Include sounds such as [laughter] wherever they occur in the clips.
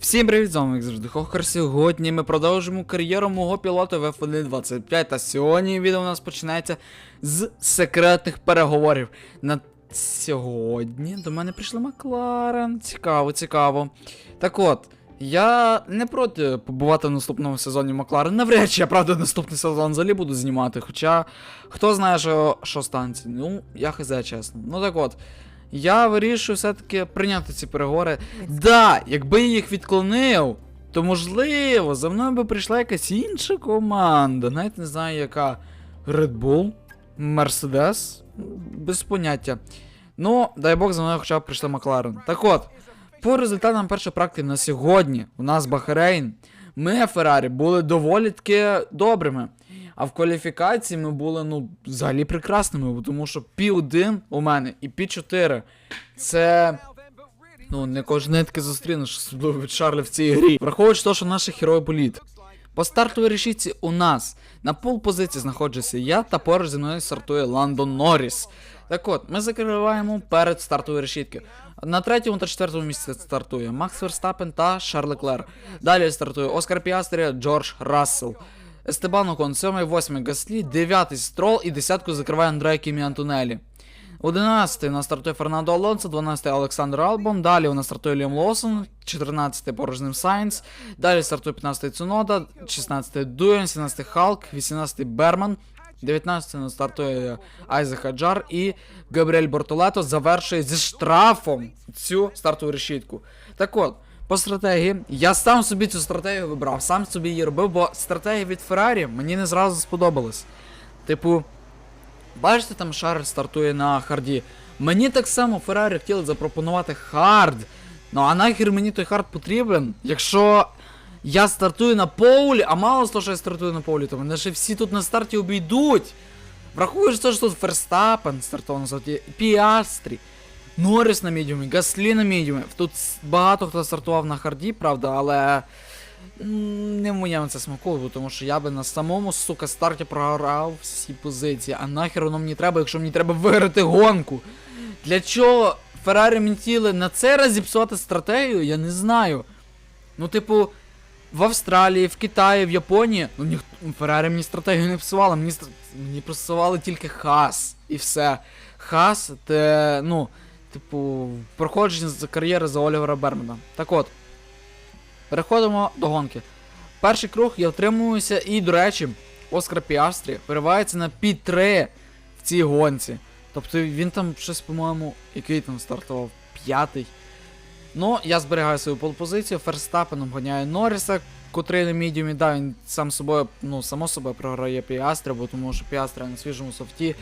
Всім привіт, з вами як завжди Хохар. Сьогодні ми продовжимо кар'єру мого пілота в F1 25. Та сьогодні відео у нас починається з секретних переговорів. На сьогодні до мене прийшли Макларен. Цікаво, цікаво. Так от, я не проти побувати в наступному сезоні Макларен. Навряд чи я правда наступний сезон взагалі буду знімати. Хоча хто знає, що, що станеться. Ну, я хз, чесно. Ну так от. Я вирішую все-таки прийняти ці переговори. Да, якби я їх відклонив, то можливо, за мною би прийшла якась інша команда. Навіть не знаю, яка Red Bull, Mercedes, без поняття. Ну, дай Бог, за мною хоча б прийшли Макларен. Так от, по результатам першої практики на сьогодні у нас Бахрейн. Ми, Феррарі, були доволі таки добрими. А в кваліфікації ми були, ну, взагалі прекрасними, тому що пі 1 у мене і пі 4 це. Ну, не кожен таки зустрінеш, особливо від Шарля в цій грі. Враховуючи те, що наші герої боліт. По стартовій решітці у нас на пол позиції знаходжуся я та поруч зі мною стартує Ландон Норріс. Так от, ми закриваємо перед стартової решітки. На третьому та четвертому місці стартує Макс Верстапен та Шарль Леклер. Далі стартує Оскар Піастрі, Джордж Рассел. Естебан Окон, 7, 8 Гаслі, 9 Строл і 10 закриває Андреа Кімі Антонелі. 11 у нас стартує Фернандо Алонсо, 12 Олександр Албом, далі у нас стартує Ліам Лоусон, 14 поруч з ним Сайнс, далі стартує 15 Цунода, 16 Дуен, 17 Халк, 18 Берман, 19 у нас стартує Айзек Хаджар і Габріель Бортолето завершує зі штрафом цю стартову решітку. Так от, по стратегії, я сам собі цю стратегію вибрав, сам собі її робив, бо стратегія від Феррарі мені не зразу сподобалась. Типу, бачите, там Шарль стартує на харді. Мені так само Феррарі хотіли запропонувати хард. Ну а нахер мені той хард потрібен, якщо я стартую на поулі, а мало з того, що я стартую на поулі, то мене ще всі тут на старті обійдуть. Враховуєш те, що тут Ферстапен стартував на Піастрі, Норріс на мідіумі, Гаслі на мідіумі. Тут багато хто стартував на харді, правда, але не в моєму це смаку, тому що я би на самому, сука, старті програв всі позиції. А нахер воно мені треба, якщо мені треба виграти гонку. Для чого Феррарі мені хотіли на цей раз зіпсувати стратегію, я не знаю. Ну, типу, в Австралії, в Китаї, в Японії, ну ніхто Феррарі мені стратегію не псувала, мені, мені просували тільки хас і все. Хас, це, ну, типу, проходження з кар'єри за Олівера Бермана. Так от, переходимо до гонки. Перший круг я втримуюся, і, до речі, Оскар Піастрі виривається на Пі-3 в цій гонці. Тобто він там щось, по-моєму, який там стартував? П'ятий. Ну, я зберігаю свою полпозицію, Ферстапеном ганяю Норріса, котрий на мідіумі, да, він сам собою, ну, само собою програє Піастрі, бо тому що Піастрі на свіжому софті.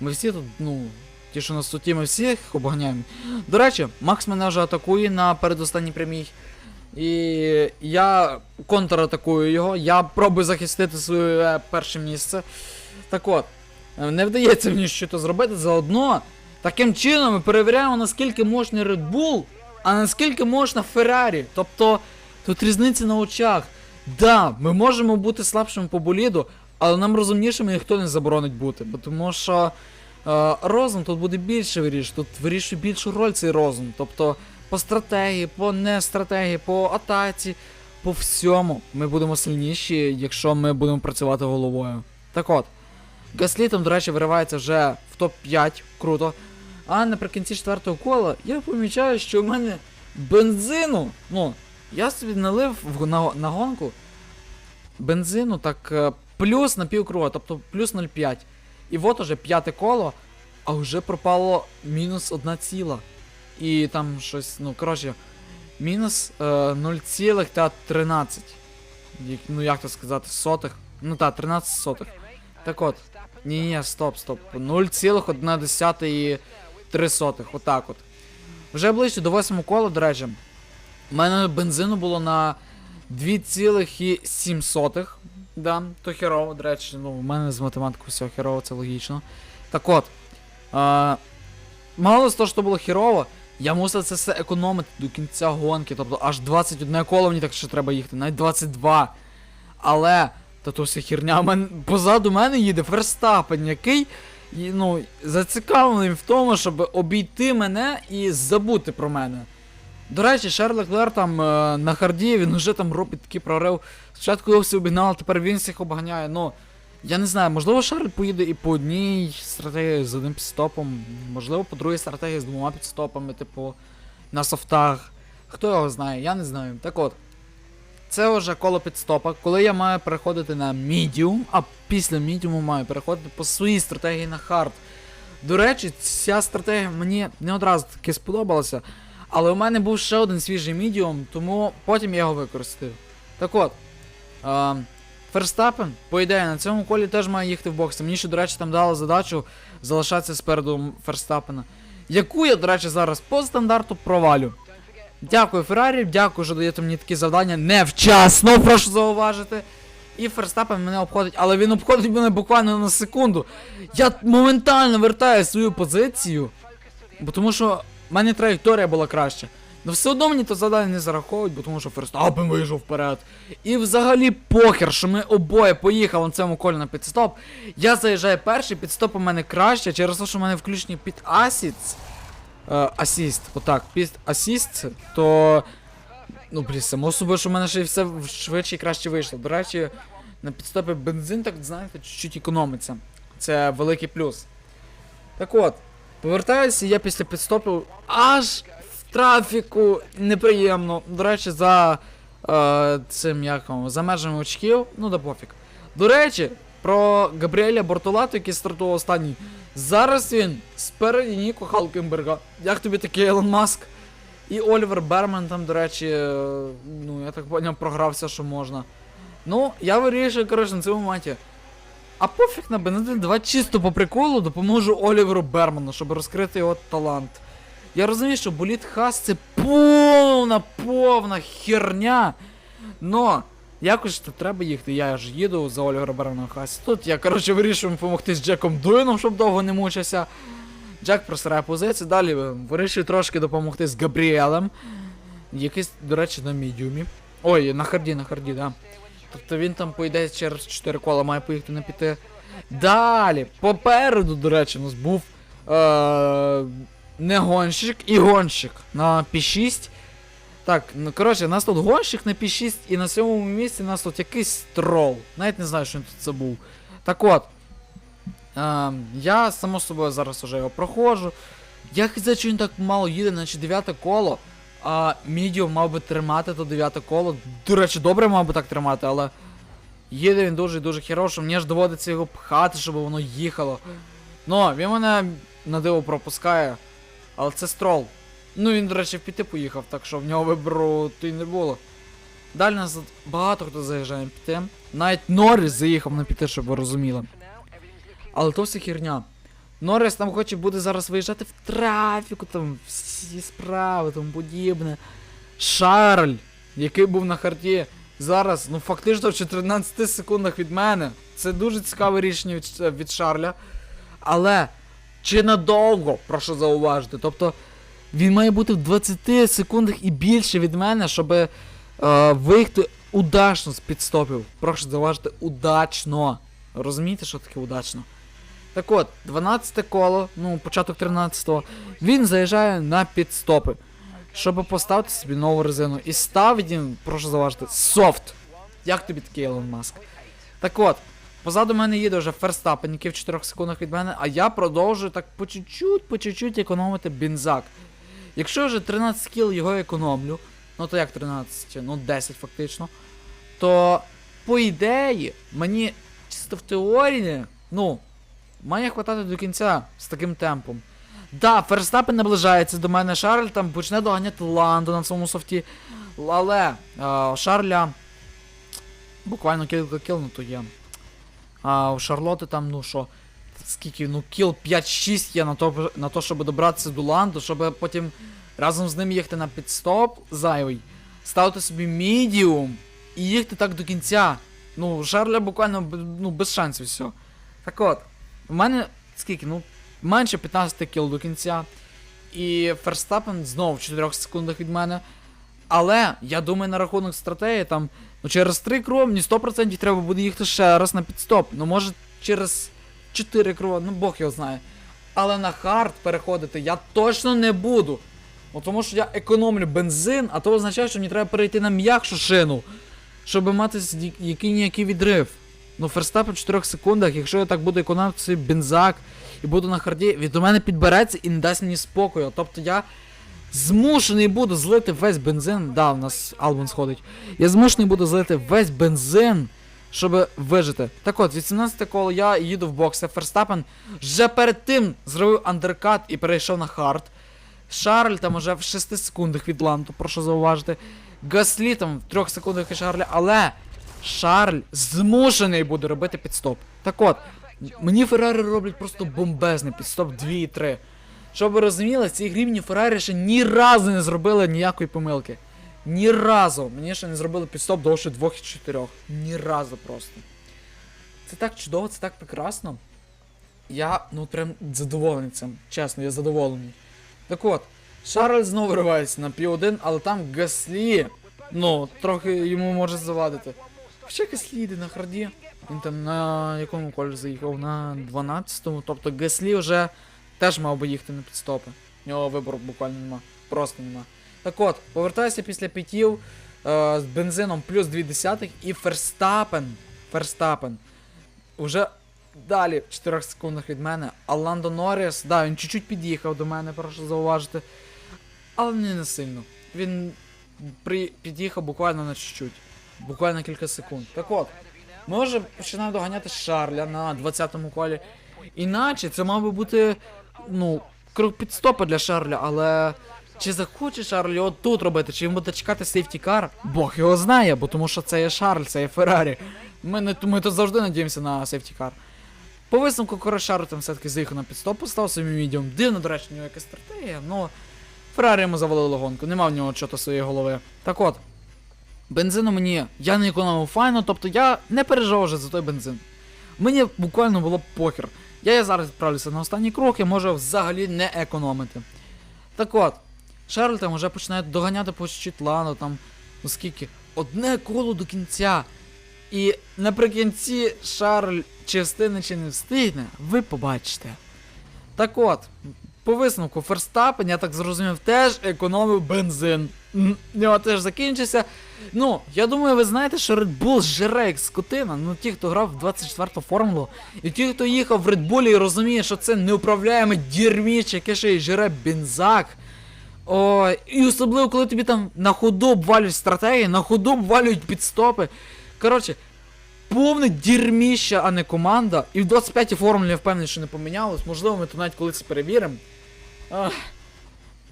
Ми всі тут, ну, ті, що на софті, ми всіх обганяємо. До речі, Макс мене вже атакує на передостанній прямій. І я контратакую його, я пробую захистити своє перше місце. Так от, е, не вдається мені щось зробити заодно. Таким чином ми перевіряємо, наскільки можна Red Bull, а наскільки можна Ferrari. Тобто тут різниця на очах. Да, ми можемо бути слабшими по боліду, але нам розумнішими ніхто не заборонить бути. Тому що е, розум тут буде більше вирішувати, тут вирішує більшу роль цей розум. Тобто по стратегії, по не стратегії, по атаці, по всьому ми будемо сильніші, якщо ми будемо працювати головою. Так от, Гаслі там, до речі, виривається вже в топ-5, круто. А наприкінці четвертого кола я помічаю, що в мене бензину. Ну, я собі налив в, на, на гонку бензину так е, плюс на півкруга, тобто плюс 0,5. І от уже п'яте коло, а вже пропало мінус одна ціла. І там щось, ну, коротше, мінус е, 0,13. Ну, як то сказати, сотих. Ну так, 13 сотих. Так от. Ні, ні, стоп, стоп. 0,1 і 3 сотих. Отак от. Вже ближче до 8 кола, до речі. У мене бензину було на 2,7. Да, то херово, до речі, ну, у мене з математикою все херово, це логічно. Так от. Е, мало з того, що було херово, я мусив це все економити до кінця гонки. Тобто аж 21 коло мені так ще треба їхати, навіть 22. Але, та то все херня, у мене, позаду мене їде Ферстапен, який ну, зацікавлений в тому, щоб обійти мене і забути про мене. До речі, Шарль Леклер там е, на харді, він [laughs] вже там робить такий прорив. Спочатку його всі обігнали, тепер він всіх обганяє. Ну, я не знаю, можливо, Шарль поїде і по одній стратегії з одним підстопом, можливо, по другій стратегії з двома підстопами, типу, на софтах. Хто його знає, я не знаю. Так от. Це вже коло підстопа, коли я маю переходити на мідіум, а після мідіуму маю переходити по своїй стратегії на хард. До речі, ця стратегія мені не одразу таки сподобалася, але у мене був ще один свіжий мідіум, тому потім я його використав. Так от, е, Ферстапен, по ідеї, на цьому колі теж має їхати в бокси. Мені ще, до речі, там дали задачу залишатися спереду Ферстапена. Яку я, до речі, зараз по стандарту провалю. Дякую, Феррарі, дякую, що даєте мені такі завдання невчасно, прошу зауважити. І Ферстапен мене обходить, але він обходить мене буквально на секунду. Я моментально вертаю свою позицію, бо тому що в мене траєкторія була краща. Но все одно мені то завдання не зараховують, бо тому що Ферстапен вийшов вперед. І взагалі похер, що ми обоє поїхали на цьому колі на підстоп. Я заїжджаю перший, підстоп у мене краще, через те, що в мене включені під асіц. Е, асіст, отак, під асіст, то. Ну, блін, само собою, що в мене ще все швидше і краще вийшло. До речі, на підстопі бензин, так знаєте, чуть-чуть економиться. Це великий плюс. Так от, повертаюся я після підстопу аж в трафіку неприємно. До речі, за е, цим як вам, за межами очків, ну да пофіг. До речі, про Габріеля Бортолату, який стартував останній. Зараз він спереді Ніко Халкенберга. Як тобі такий Елон Маск? І Олівер Берман там, до речі, е, ну, я так поняв, програвся, що можна. Ну, я вирішую, коротше, на цьому моменті. А пофіг на бензин, давай чисто по приколу допоможу Оліверу Берману, щоб розкрити його талант. Я розумію, що боліт Хас це повна, повна херня. Но якось то треба їхати. Я ж їду за Олівера Бермана в Хасі. Тут я, коротше, вирішую допомогти з Джеком Дуїном, щоб довго не мучився. Джек просирає позицію, далі е, вирішую трошки допомогти з Габріелем. Якийсь, до речі, на мідіумі. Ой, на харді, на харді, да. Тобто він там, по ідеї, через 4 кола має поїхати на піти. Далі, попереду, до речі, у нас був е- не гонщик і гонщик на P6. Так, ну коротше, у нас тут гонщик на P6, і на сьомому місці нас тут якийсь трол. Навіть не знаю, що він тут це був. Так от. Е, я, само собою, зараз уже його проходжу. Я хз, що він так мало їде, наче 9 коло. А Мідіум мав би тримати то 9 коло. До речі, добре мав би так тримати, але. Їде він дуже дуже херово, мені ж доводиться його пхати, щоб воно їхало. Ну, він мене на диво пропускає. Але це строл. Ну він, до речі, в піти поїхав, так що в нього вибору то й не було. Далі нас багато хто заїжджає на піти. Навіть Норріс заїхав на піти, щоб ви розуміли. Але то все херня. Норріс там хоче буде зараз виїжджати в трафіку, там всі справи, тому подібне. Шарль, який був на харті, зараз, ну фактично в 14 секундах від мене. Це дуже цікаве рішення від, від Шарля. Але чи надовго, прошу зауважити. Тобто він має бути в 20 секундах і більше від мене, щоб е, виїхати удачно з підстопів. Прошу зауважити, удачно. Розумієте, що таке удачно? Так от, 12 коло, ну, початок 13-го, він заїжджає на підстопи, щоб поставити собі нову резину. І ставить він, прошу зауважити, софт. Як тобі такий Елон Маск? Так от, позаду мене їде вже Ферстапен, який в 4 секундах від мене, а я продовжую так по чуть-чуть, по чуть-чуть економити бензак. Якщо вже 13 кіл його економлю, ну то як 13, ну 10 фактично, то по ідеї мені чисто в теорії, ну, має хватати до кінця з таким темпом. Да, Ферстапен наближається до мене, Шарль там почне доганяти Ландо на своєму софті. Але а, Шарля буквально кілька кіл, ну то є. А у Шарлоти там, ну що, скільки, ну кіл 5-6 є на то, на то, щоб добратися до Ландо, щоб потім разом з ним їхати на підстоп зайвий, ставити собі мідіум і їхати так до кінця. Ну, Шарля буквально ну, без шансів все. Так от, у мене скільки, ну, менше 15 кіл до кінця. І Ферстапен знову в 4 секундах від мене. Але я думаю, на рахунок стратегії там, ну через 3 кров мені 100% треба буде їхати ще раз на підстоп. Ну може через 4 крова, ну Бог його знає. Але на хард переходити я точно не буду. Ну, тому що я економлю бензин, а то означає, що мені треба перейти на м'якшу шину, щоб мати який ніякий відрив. Ну, ферстап в 4 секундах, якщо я так буду економити свій бензак і буду на харді, він до мене підбереться і не дасть мені спокою. Тобто я змушений буду злити весь бензин. Да, у нас Албан сходить. Я змушений буду злити весь бензин, щоб вижити. Так от, 18 коло я їду в бокс, Ферстапен вже перед тим зробив андеркат і перейшов на хард. Шарль там уже в 6 секундах від ланту, прошу зауважити. Гаслі там в 3 секундах від Шарля, але Шарль змушений буде робити підстоп. Так от, мені Феррари роблять просто бомбезний підстоп 2 і 3. Щоб ви розуміли, в цій грі мені Феррарі ще ні разу не зробили ніякої помилки. Ні разу. Мені ще не зробили підстоп довше 2 і 4. Ні разу просто. Це так чудово, це так прекрасно. Я ну прям задоволений цим. Чесно, я задоволений. Так от, Шарль знову виривається на P1, але там Гаслі, ну, трохи йому може завадити. Гаслі йде на харді. Він там на якому колі заїхав? На 12-му. Тобто Гаслі вже теж мав би їхати на підстопи. У нього вибору буквально нема. Просто нема. Так от, повертаюся після п'ятів е, з бензином плюс 2 десятих і Ферстапен. Ферстапен. Уже далі в 4 секундах від мене. А Ландо Норріс, да, він чуть-чуть під'їхав до мене, прошу зауважити. Але не сильно. Він при... під'їхав буквально на чуть-чуть. Буквально кілька секунд. Так от, ми вже починаємо доганяти Шарля на 20-му колі. Іначе це мав би бути, ну, крок підстопа для Шарля, але. Чи захоче Шарль його тут робити, чи він буде чекати сейфтікар? Бог його знає, бо тому що це є Шарль, це є Феррарі. Ми, не, ми тут завжди надіємося на сейфтікар. По висновку Корошару там все-таки заїхав на підстоп, поставив собі мідіум. Дивно, до речі, у нього якась стратегія, ну. Феррарі йому завалило гонку, нема в нього чого своєї голови. Так от, бензину мені я не економив файно, тобто я не переживав вже за той бензин. Мені буквально було похер. Я і зараз відправлюся на останній крок і можу взагалі не економити. Так от, Шарль там вже починає доганяти по чуть лану, там, ну скільки, одне коло до кінця. І наприкінці Шарль чи встигне, чи не встигне, ви побачите. Так от, по висновку Ферстапен, я так зрозумів, теж економив бензин. Нього теж закінчився. Ну, я думаю, ви знаєте, що Red Bull жре як скотина. Ну, ті, хто грав в 24-ту формулу, і ті, хто їхав в Red Bull і розуміє, що це неуправляєме дірміч, яке ще й жре бензак. Ой, і особливо, коли тобі там на ходу обвалюють стратегії, на ходу обвалюють підстопи. Коротше, повне дірміще, а не команда. І в 25-й формулі я впевнений, що не помінялось. Можливо, ми то навіть колись перевіримо.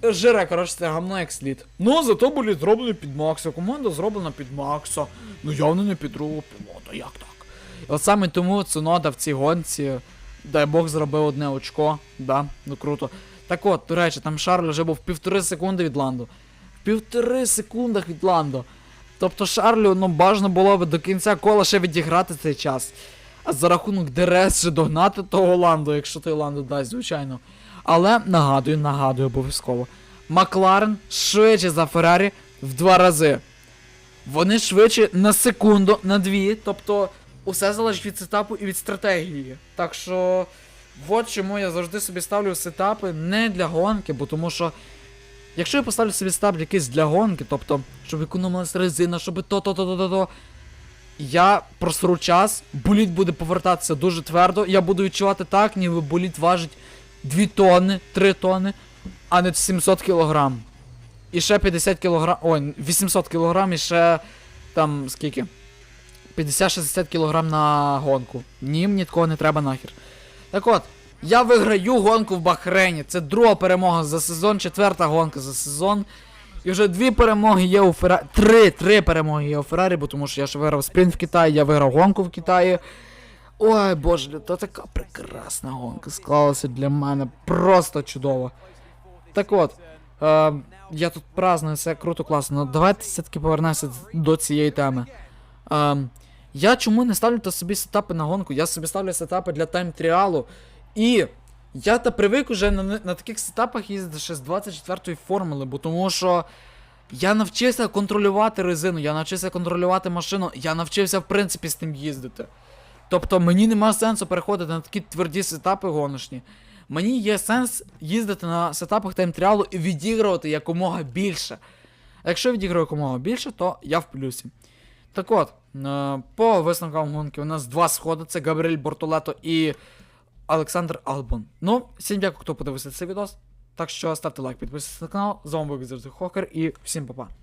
Жире, коротше, це гамно як слід. Ну, зато були зроблені під Макса. Команда зроблена під Макса. Ну явно не під другого пілота, як так? І от саме тому Цунода в цій гонці, дай Бог, зробив одне очко. Да, ну круто. Так от, до речі, там Шарль вже був півтори секунди від Ландо. В півтори секундах від Ландо. Тобто Шарлю ну, бажано було б до кінця кола ще відіграти цей час. А за рахунок ДРС ще догнати того Ландо, якщо той Ландо дасть, звичайно. Але нагадую, нагадую обов'язково. Макларен швидше за Феррарі в два рази. Вони швидше на секунду, на дві. Тобто, усе залежить від сетапу і від стратегії. Так що, от чому я завжди собі ставлю сетапи не для гонки, бо тому що. Якщо я поставлю собі сетап якийсь для гонки, тобто, щоб економилась резина, щоб то-то-то-то-то, я просру час, боліт буде повертатися дуже твердо, я буду відчувати так, ніби боліт важить 2 тонни, 3 тонни, а не 700 кілограм. І ще 50 кілограм. Ой, 800 кілограм і ще там скільки? 50-60 кілограм на гонку. Ні, мені такого не треба нахер. Так от, я виграю гонку в Бахрейні. Це друга перемога за сезон, четверта гонка за сезон. І вже дві перемоги є у Феррарі. Три, три перемоги є у Феррарі, бо тому що я ж виграв спринт в Китаї, я виграв гонку в Китаї. Ой, боже, то така прекрасна гонка склалася для мене. Просто чудово. Так от, е, я тут праздную, все круто, класно. Ну, давайте все-таки повернемося до цієї теми. Е, я чому не ставлю то собі сетапи на гонку? Я собі ставлю сетапи для тайм-тріалу. І я та привик уже на, на таких сетапах їздити ще з 24-ї формули, бо тому що я навчився контролювати резину, я навчився контролювати машину, я навчився, в принципі, з тим їздити. Тобто мені нема сенсу переходити на такі тверді сетапи гоночні. мені є сенс їздити на сетапах тайм-тріалу і відігрувати якомога більше. А якщо відіграю якомога більше, то я в плюсі. Так от, е, по висновкам гонки у нас два сходи: це Габріель Бортолето і Олександр Албон. Ну, всім дякую, хто подивився цей відос. Так що ставте лайк, підписуйтесь на канал. З вами був завжди Хокер і всім па-па.